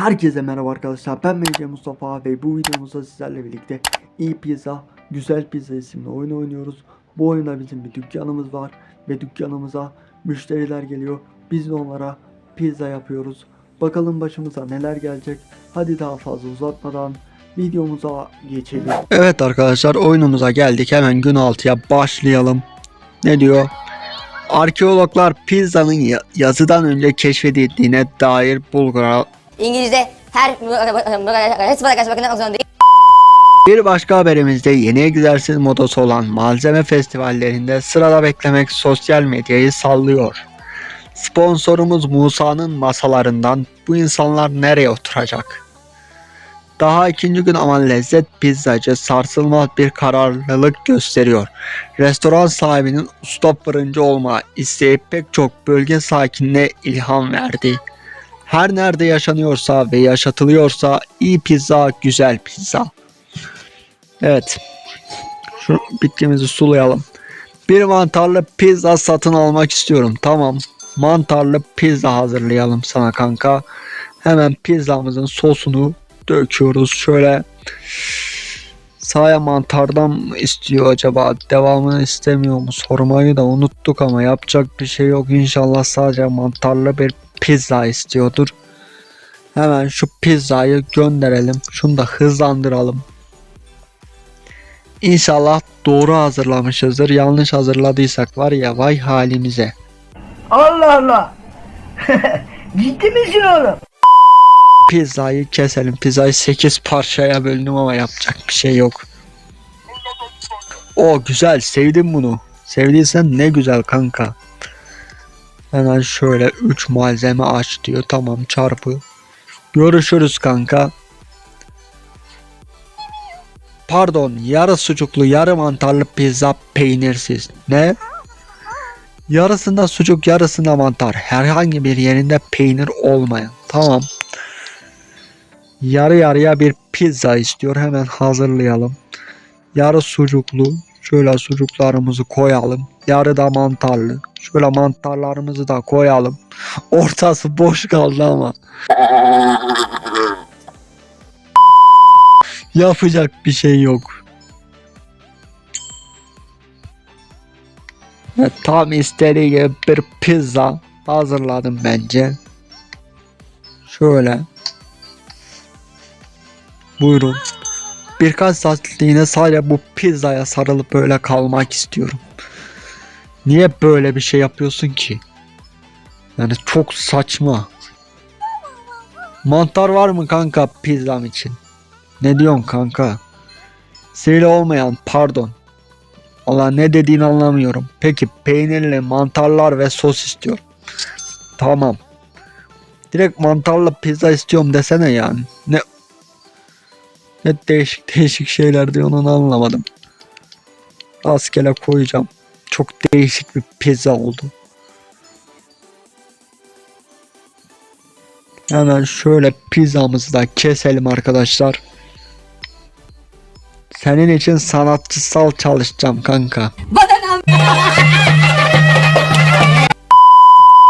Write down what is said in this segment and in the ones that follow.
Herkese merhaba arkadaşlar ben MC Mustafa ve bu videomuzda sizlerle birlikte iyi pizza güzel pizza isimli oyun oynuyoruz. Bu oyunda bizim bir dükkanımız var ve dükkanımıza müşteriler geliyor. Biz de onlara pizza yapıyoruz. Bakalım başımıza neler gelecek. Hadi daha fazla uzatmadan videomuza geçelim. Evet arkadaşlar oyunumuza geldik. Hemen gün altıya başlayalım. Ne diyor? Arkeologlar pizzanın ya- yazıdan önce keşfedildiğine dair bulgular İngilizce her. Bir başka haberimizde yeni egzersiz modası olan malzeme festivallerinde sırada beklemek sosyal medyayı sallıyor. Sponsorumuz Musa'nın masalarından bu insanlar nereye oturacak? Daha ikinci gün ama lezzet pizzacı sarsılmaz bir kararlılık gösteriyor. Restoran sahibinin usta fırıncı olma isteği pek çok bölge sakinine ilham verdi. Her nerede yaşanıyorsa ve yaşatılıyorsa iyi pizza güzel pizza. Evet. Şu bitkimizi sulayalım. Bir mantarlı pizza satın almak istiyorum. Tamam. Mantarlı pizza hazırlayalım sana kanka. Hemen pizzamızın sosunu döküyoruz. Şöyle Sağya mantardan mı istiyor acaba? Devamını istemiyor mu? Sormayı da unuttuk ama yapacak bir şey yok. İnşallah sadece mantarlı bir pizza istiyordur. Hemen şu pizzayı gönderelim. Şunu da hızlandıralım. İnşallah doğru hazırlamışızdır. Yanlış hazırladıysak var ya vay halimize. Allah Allah. Ciddi misin oğlum? Pizzayı keselim. Pizzayı 8 parçaya böldüm ama yapacak bir şey yok. O güzel sevdim bunu. Sevdiysen ne güzel kanka. Hemen şöyle 3 malzeme aç diyor. Tamam çarpı. Görüşürüz kanka. Pardon yarı sucuklu yarı mantarlı pizza peynirsiz. Ne? Yarısında sucuk yarısında mantar. Herhangi bir yerinde peynir olmayan. Tamam. Yarı yarıya bir pizza istiyor. Hemen hazırlayalım. Yarı sucuklu. Şöyle sucuklarımızı koyalım. Yarı da mantarlı. Şöyle mantarlarımızı da koyalım. Ortası boş kaldı ama. Yapacak bir şey yok. Tam istediği gibi bir pizza hazırladım bence. Şöyle. Buyurun. Birkaç saatliğine sadece bu pizzaya sarılıp böyle kalmak istiyorum. Niye böyle bir şey yapıyorsun ki? Yani çok saçma. Mantar var mı kanka pizzam için? Ne diyorsun kanka? Sihirli olmayan pardon. Allah ne dediğini anlamıyorum. Peki peynirli mantarlar ve sos istiyorum. Tamam. Direkt mantarlı pizza istiyorum desene yani. Ne ne değişik değişik şeyler diyor onu anlamadım. Rastgele koyacağım. Çok değişik bir pizza oldu. Hemen şöyle pizzamızı da keselim arkadaşlar. Senin için sanatçısal çalışacağım kanka.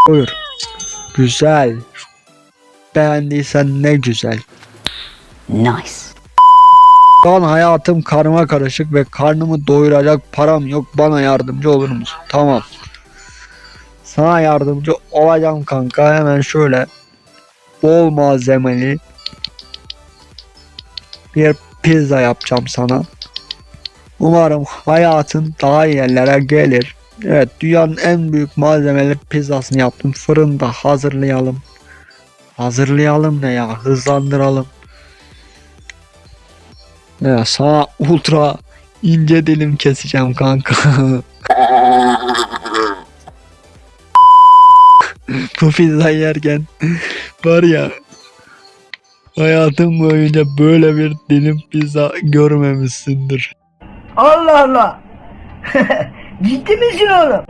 Buyur. Güzel. Beğendiysen ne güzel. Nice. Şu an hayatım karma karışık ve karnımı doyuracak param yok. Bana yardımcı olur musun? Tamam. Sana yardımcı olacağım kanka. Hemen şöyle bol malzemeli bir pizza yapacağım sana. Umarım hayatın daha iyi yerlere gelir. Evet dünyanın en büyük malzemeli pizzasını yaptım. Fırında hazırlayalım. Hazırlayalım ne ya hızlandıralım. Ya sana ultra ince dilim keseceğim kanka. Bu pizzayı yerken var ya hayatım boyunca böyle bir dilim pizza görmemişsindir. Allah Allah. Ciddi misin oğlum?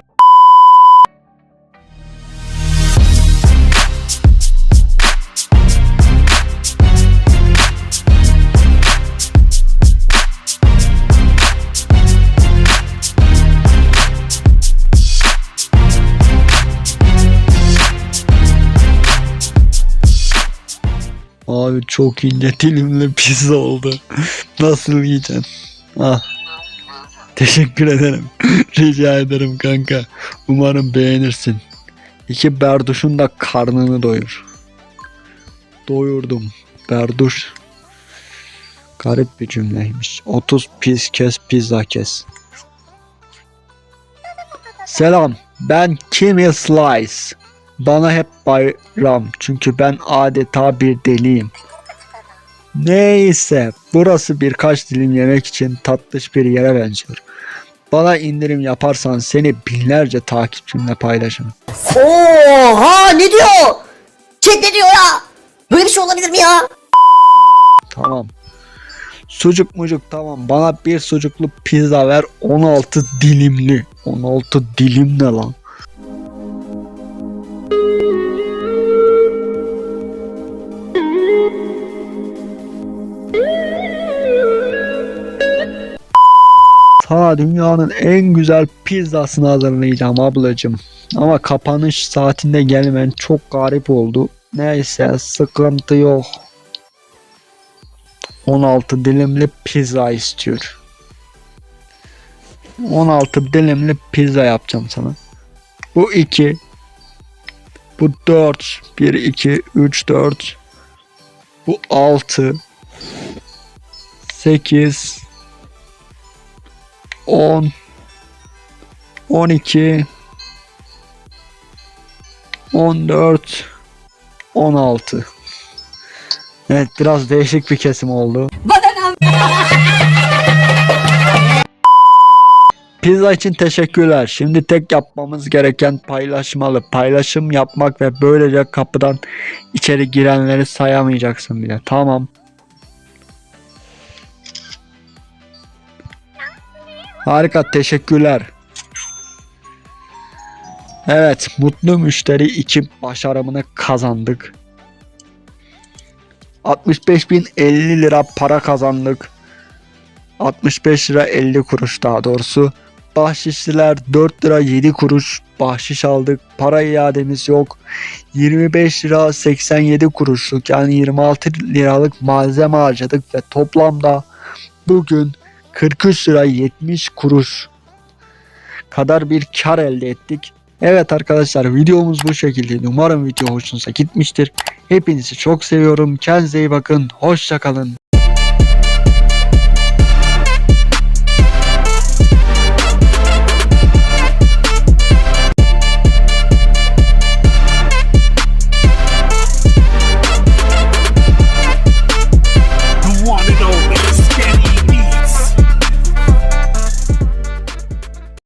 Çok ince dilimli pizza oldu. Nasıl yiyeceksin? Ah. Teşekkür ederim. Rica ederim kanka. Umarım beğenirsin. İki berduşun da karnını doyur. Doyurdum. Berduş. Garip bir cümleymiş. 30 pis kes pizza kes. Selam. Ben Kimi Slice. Bana hep bayram çünkü ben adeta bir deliyim. Neyse burası birkaç dilim yemek için tatlış bir yere benziyor. Bana indirim yaparsan seni binlerce takipçimle paylaşırım. Oha ne diyor? Chat ne diyor ya? Böyle bir şey olabilir mi ya? Tamam. Sucuk mucuk tamam. Bana bir sucuklu pizza ver 16 dilimli. 16 dilim ne lan? Sana dünyanın en güzel pizzasını hazırlayacağım ablacım. Ama kapanış saatinde gelmen çok garip oldu. Neyse sıkıntı yok. 16 dilimli pizza istiyor. 16 dilimli pizza yapacağım sana. Bu 2. Bu 4. 1, 2, 3, 4. Bu 6. 8. 10. 12. 14. 16. Evet biraz değişik bir kesim oldu. Pizza için teşekkürler. Şimdi tek yapmamız gereken paylaşmalı. Paylaşım yapmak ve böylece kapıdan içeri girenleri sayamayacaksın bile. Tamam. Harika teşekkürler. Evet mutlu müşteri 2 başarımını kazandık. 65.050 lira para kazandık. 65 lira 50 kuruş daha doğrusu. Bahşişliler 4 lira 7 kuruş bahşiş aldık. Para iademiz yok. 25 lira 87 kuruşluk yani 26 liralık malzeme harcadık ve toplamda bugün 43 lira 70 kuruş kadar bir kar elde ettik. Evet arkadaşlar videomuz bu şekildeydi. Umarım video hoşunuza gitmiştir. Hepinizi çok seviyorum. Kendinize iyi bakın. Hoşça kalın.